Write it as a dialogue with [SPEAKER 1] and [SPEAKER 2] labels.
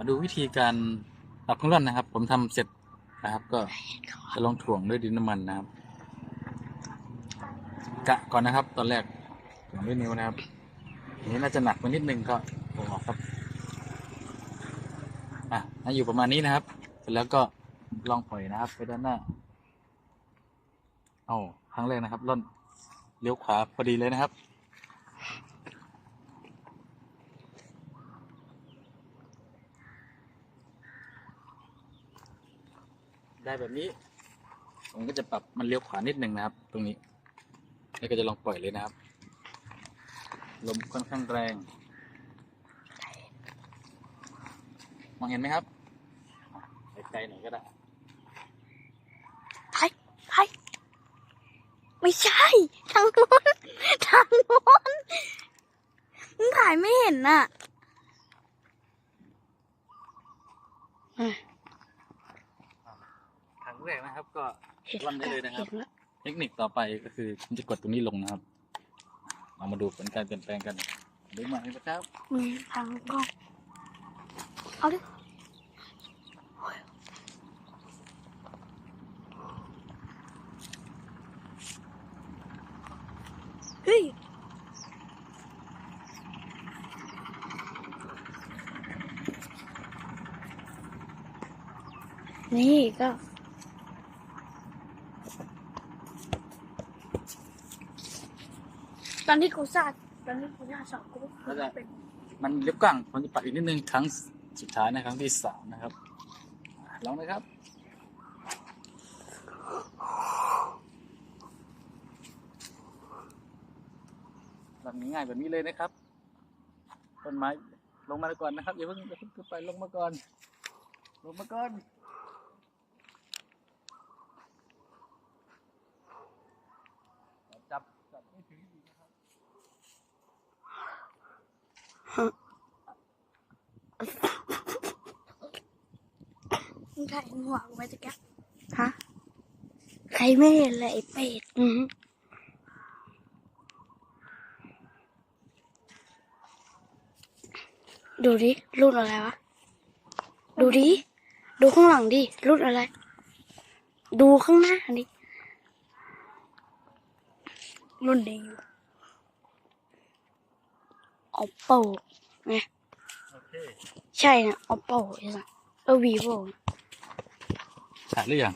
[SPEAKER 1] มาดูวิธีการปรับเครื่องร่อนนะครับ ผมทำเสร็จนะครับ ก็จะลองถ่วงด้วยดินน้ำมันนะครับ กะก่อนนะครับ ตอนแรกถ่วงด้วยนิ้วนะครับอันนี้น่าจะหนักไปนิดนึงก็เอาออกครับอะให้อยู่ประมาณนี้นะครับ เสร็จแล้วก็ลองปล่อยนะครับ ไปด้านหน้าเอาครั้งแรกนะครับร่อนเลี้ยวขวาพอดีเลยนะครับ ได้แบบนี้ ผมก็จะปรับมันเลี้ยวขวานิดหนึ่งนะครับ ตรงนี้ แล้วก็จะลองปล่อยเลยนะครับ ลมค่อนข้างแรง มองเห็นไหมครับอะไกลๆหน่อยก็ได้
[SPEAKER 2] ไปไปไม่ใช่ ทางโน้นทางโน้นมึงถ่ายไม่เห็นน่ะอะ
[SPEAKER 1] ครั้ง แรกนะครับ ก็
[SPEAKER 2] เห็น
[SPEAKER 1] ร่อนได้เลยนะครับ
[SPEAKER 2] ห็แล้ว
[SPEAKER 1] เทคนิคต่อไปก็คือผมจะกดตรงนี้ลงนะครับ เรามาดูผลการเปลี่ยนแปลงกันดูมาเลยนะครับ
[SPEAKER 2] มีทางกล้องเอาดิเฮ้ยนี่ก็ ตอนที่กูสาดตอนที่กูสาดสองกู
[SPEAKER 1] แล้วจะ
[SPEAKER 2] เป็น
[SPEAKER 1] มันเล็บกว้างผมจะปรับอีกนิดนึงครั้งสุดท้ายนะครั้งที่สามนะครับอะลองนะครับแบบง่ายๆแบบนี้เลยนะครับต้นไม้ลงมาก่อนนะครับอย่าเพิ่งอย่าเพิ่งขึ้นไปลงมาก่อนลงมาก่อนจับจับไม่ถึงอีกนะครับ
[SPEAKER 2] มึงถ่ายหัวกูไว้จะแกฮะ ใครไม่เห็นเลยไอ้เป็ดอือหือดูดิรุ่นอะไรวะ ดูดิ ดูข้างหลังดิรุ่นอะไร ดูข้างหน้าดิ รุ่นเดียว oppo ไง
[SPEAKER 1] โอเค
[SPEAKER 2] ใช่นะ oppo ใช่ไหมเออ vivo
[SPEAKER 1] ถ่ายหรือยัง